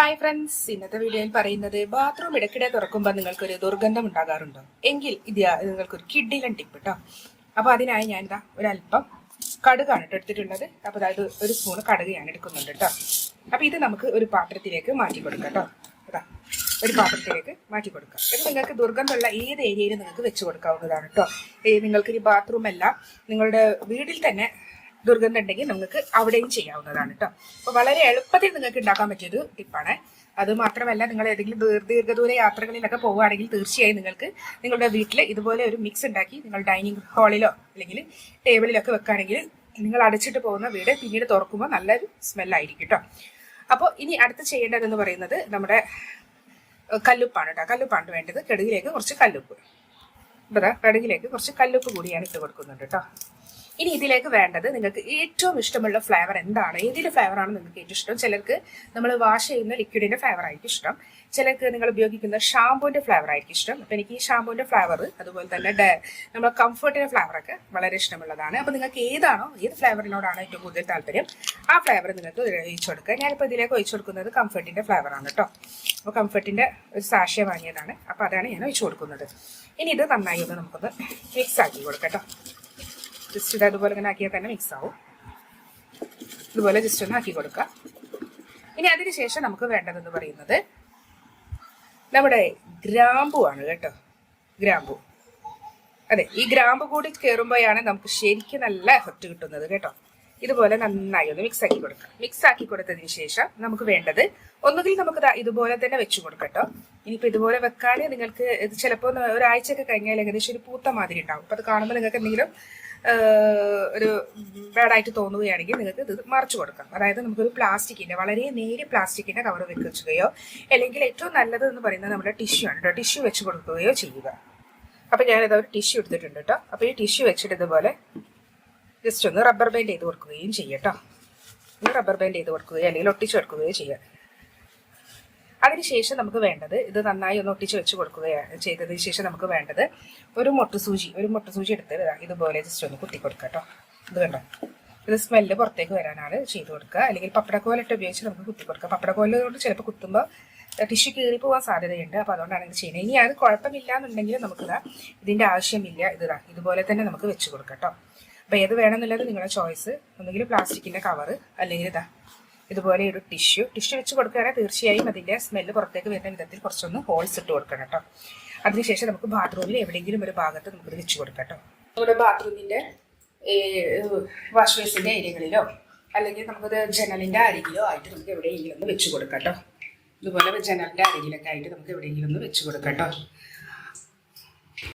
Hi friends ഇന്നത്തെ വീഡിയോയിൽ പറയുന്നത് ബാത്റൂം ഇടയ്ക്കിടെ തുറക്കുമ്പോൾ നിങ്ങൾക്ക് ഒരു ദുർഗന്ധം ഉണ്ടാകാറുണ്ടോ? എങ്കിൽ ഇത് നിങ്ങൾക്കൊരു കിഡിലൻ ടിപ്പ് കേട്ടോ അപ്പോൾ അതിനായി ഞാൻ ഇതാ ഒരല്പം കടുകാണ് കേട്ടോ എടുത്തിട്ടുള്ളത്. അപ്പോൾ അതായത് ഒരു സ്പൂണ് കടുക് ഞാൻ എടുക്കുന്നുണ്ട് കേട്ടോ അപ്പോൾ ഇത് നമുക്ക് ഒരു പാത്രത്തിലേക്ക് മാറ്റി കൊടുക്കാം കേട്ടോ അതാ ഒരു പാത്രത്തിലേക്ക് മാറ്റി കൊടുക്കാം. ഇത് നിങ്ങൾക്ക് ദുർഗന്ധമുള്ള ഏത് ഏരിയയിലും നിങ്ങൾക്ക് വെച്ച് കൊടുക്കാവുന്നതാണ് കേട്ടോ നിങ്ങൾക്ക് ഈ ബാത്റൂം എല്ലാം നിങ്ങളുടെ വീട്ടിൽ തന്നെ ദുർഗന്ധം ഉണ്ടെങ്കിൽ നിങ്ങൾക്ക് അവിടെയും ചെയ്യാവുന്നതാണ് കേട്ടോ അപ്പോൾ വളരെ എളുപ്പത്തിൽ നിങ്ങൾക്ക് ഉണ്ടാക്കാൻ പറ്റിയൊരു ടിപ്പാണ് അത് മാത്രമല്ല നിങ്ങൾ ഏതെങ്കിലും ദീർ- ദീർഘദൂര യാത്രകളിലൊക്കെ പോവുകയാണെങ്കിൽ തീർച്ചയായും നിങ്ങൾക്ക് നിങ്ങളുടെ വീട്ടിൽ ഇതുപോലെ ഒരു മിക്സ് ഉണ്ടാക്കി നിങ്ങൾ ഡൈനിങ് ഹാളിലോ അല്ലെങ്കിൽ ടേബിളിലൊക്കെ വെക്കുകയാണെങ്കിൽ നിങ്ങൾ അടച്ചിട്ട് പോകുന്ന വീട് പിന്നീട് തുറക്കുമ്പോൾ നല്ലൊരു സ്മെല്ലായിരിക്കും കേട്ടോ അപ്പോൾ ഇനി അടുത്ത് ചെയ്യേണ്ടതെന്ന് പറയുന്നത് നമ്മുടെ കല്ലുപ്പാണ് കേട്ടോ കല്ലുപ്പാണ് വേണ്ടത്. കടുകിലേക്ക് കുറച്ച് കല്ലുപ്പ്. കടുകിലേക്ക് കുറച്ച് കല്ലുപ്പ് കൂടിയാണ് ഇട്ട് കൊടുക്കുന്നുണ്ട് കേട്ടോ ഇനി ഇതിലേക്ക് വേണ്ടത് നിങ്ങൾക്ക് ഏറ്റവും ഇഷ്ടമുള്ള ഫ്ലേവർ എന്താണ്? ഏതിന്റെ ഫ്ലേവറാണ് നിങ്ങൾക്ക് ഏറ്റവും ഇഷ്ടം? ചിലർക്ക് നമ്മൾ വാഷ് ചെയ്യുന്ന ലിക്വിഡിന്റെ ഫ്ലേവർ ആയിരിക്കും ഇഷ്ടം. ചിലർക്ക് നിങ്ങൾ ഉപയോഗിക്കുന്ന ഷാമ്പൂവിന്റെ ഫ്ലേവർ ആയിരിക്കും ഇഷ്ടം. അപ്പം എനിക്ക് ഈ ഷാമ്പൂവിന്റെ ഫ്ലേവർ അതുപോലെ തന്നെ നമ്മുടെ കംഫർട്ടിന്റെ ഫ്ലേവർ ഒക്കെ വളരെ ഇഷ്ടമുള്ളതാണ്. അപ്പോൾ നിങ്ങൾക്ക് ഏതാണോ ഏത് ഫ്ലേവറിനോടാണ് ഏറ്റവും കൂടുതൽ താല്പര്യം ആ ഫ്ലേവർ നിങ്ങൾക്ക് ഒഴിച്ചു കൊടുക്കുക. ഞാനിപ്പോൾ ഇതിലേക്ക് ഒഴിച്ചു കൊടുക്കുന്നത് കംഫർട്ടിന്റെ ഫ്ലേവറാണ് കേട്ടോ അപ്പോൾ കംഫർട്ടിന്റെ ഒരു സാക്ഷ്യം വാങ്ങിയതാണ്. അപ്പോൾ അതാണ് ഞാൻ ഒഴിച്ചു കൊടുക്കുന്നത്. ഇനി ഇത് നന്നായി ഒന്ന് നമുക്കൊന്ന് മിക്സ് ആക്കി കൊടുക്കാം കേട്ടോ ജസ്റ്റ് ഇത് അതുപോലെ ഇങ്ങനെ ആക്കിയാൽ തന്നെ മിക്സ് ആവും. ഇതുപോലെ ജസ്റ്റ് ഒന്ന് ആക്കി കൊടുക്കുക ഇനി അതിനുശേഷം നമുക്ക് വേണ്ടതെന്ന് പറയുന്നത് നമ്മുടെ ഗ്രാമ്പു ആണ് കേട്ടോ. ഗ്രാമ്പു. അതെ ഈ ഗ്രാമ്പു കൂടി കയറുമ്പോഴാണ് നമുക്ക് ശരിക്കും നല്ല എഫക്റ്റ് കിട്ടുന്നത് കേട്ടോ. ഇതുപോലെ നന്നായി ഒന്ന് മിക്സ് ആക്കി കൊടുക്കാം. മിക്സ് ആക്കി കൊടുത്തതിന് ശേഷം നമുക്ക് വേണ്ടത് ഒന്നുകിൽ നമുക്ക് ഇതുപോലെ തന്നെ വെച്ച് കൊടുക്കട്ടോ ഇനിയിപ്പോൾ ഇതുപോലെ വെക്കാൻ നിങ്ങൾക്ക് ഇത് ചിലപ്പോൾ ഒരാഴ്ചയൊക്കെ കഴിഞ്ഞാൽ ഏകദേശം ഒരു പൂത്ത മാതിരി ഉണ്ടാവും. അപ്പോൾ അത് കാണുമ്പോൾ നിങ്ങൾക്ക് എന്തെങ്കിലും ഒരു ബാഡായിട്ട് തോന്നുകയാണെങ്കിൽ നിങ്ങൾക്ക് ഇത് മറിച്ചു കൊടുക്കാം. അതായത് നമുക്കൊരു പ്ലാസ്റ്റിക്കിന്റെ വളരെ നേരിയ പ്ലാസ്റ്റിക്കിന്റെ കവർ വെക്കുകയോ അല്ലെങ്കിൽ ഏറ്റവും നല്ലത് എന്ന് പറയുന്നത് നമ്മുടെ ടിഷ്യൂ ആണ് കേട്ടോ. ടിഷ്യൂ വെച്ച് കൊടുക്കുകയോ ചെയ്യുക. അപ്പം ഞാനിത് ഒരു ടിഷ്യൂ എടുത്തിട്ടുണ്ട് കേട്ടോ. അപ്പോൾ ഈ ടിഷ്യൂ വെച്ചിട്ട് ഇതുപോലെ ജസ്റ്റ് ഒന്ന് റബ്ബർ ബാൻഡ് ചെയ്ത് കൊടുക്കുകയും ചെയ്യട്ടോ ഒന്ന് റബ്ബർ ബാൻഡ് ചെയ്ത് കൊടുക്കുകയോ അല്ലെങ്കിൽ ഒട്ടിച്ചു കൊടുക്കുകയോ ചെയ്യാം. അതിനുശേഷം നമുക്ക് വേണ്ടത് ഇത് നന്നായി ഒന്ന് ഒട്ടിച്ച് വെച്ച് കൊടുക്കുകയാണ് ചെയ്തതിന് ശേഷം നമുക്ക് വേണ്ടത് ഒരു മുട്ടുസൂചി ഒരു മുട്ടുസൂചി എടുത്ത് ഇതാ ഇതുപോലെ ജസ്റ്റ് ഒന്ന് കുത്തി കൊടുക്കുക കേട്ടോ. ഇത് കണ്ടോ? ഇത് സ്മെല്ല് പുറത്തേക്ക് വരാനാണ് ചെയ്ത് കൊടുക്കുക. അല്ലെങ്കിൽ പപ്പടക്കോലിട്ട് ഉപയോഗിച്ച് നമുക്ക് കുത്തി കൊടുക്കുക പപ്പടക്കോൽ കൊണ്ട് ചിലപ്പോൾ കുത്തുമ്പോൾ ടിഷ്യൂ കീറി പോകാൻ സാധ്യതയുണ്ട്. അപ്പോൾ അതുകൊണ്ടാണ് ഇത് ചെയ്യുന്നത്. ഇനി അത് കുഴപ്പമില്ല എന്നുണ്ടെങ്കിൽ നമുക്കിതാ ഇതിന്റെ ആവശ്യമില്ല. ഇതാ ഇതുപോലെ തന്നെ നമുക്ക് വെച്ച് കൊടുക്കാം കേട്ടോ. അപ്പോൾ ഏത് വേണമെന്നുള്ളത് നിങ്ങളുടെ ചോയ്സ് ഒന്നുകിൽ പ്ലാസ്റ്റിക്കിന്റെ കവറ് അല്ലെങ്കിൽ ഇതാ ഇതുപോലെ ഒരു ടിഷ്യൂ. ടിഷ്യൂ വെച്ച് കൊടുക്കുകയാണെങ്കിൽ തീർച്ചയായും അതിന്റെ സ്മെല്ല് പുറത്തേക്ക് വരുന്ന വിധത്തിൽ കുറച്ചൊന്ന് ഹോൾസ് ഇട്ട് കൊടുക്കണം കേട്ടോ അതിനുശേഷം നമുക്ക് ബാത്റൂമിൽ എവിടെയെങ്കിലും ഒരു ഭാഗത്ത് നമുക്കിത് വെച്ച് കൊടുക്കാം കേട്ടോ നമ്മുടെ ബാത്റൂമിന്റെ വാഷ് ബേസിന്റെ ഏരിയകളിലോ അല്ലെങ്കിൽ നമുക്കത് ജനലിന്റെ അരികിലോ ആയിട്ട് നമുക്ക് എവിടെയെങ്കിലും ഒന്ന് വെച്ച് കൊടുക്കാം കേട്ടോ ഇതുപോലെ ജനലിന്റെ അരികിലൊക്കെ ആയിട്ട് നമുക്ക് എവിടെയെങ്കിലും ഒന്ന് വെച്ച് കൊടുക്കാം കേട്ടോ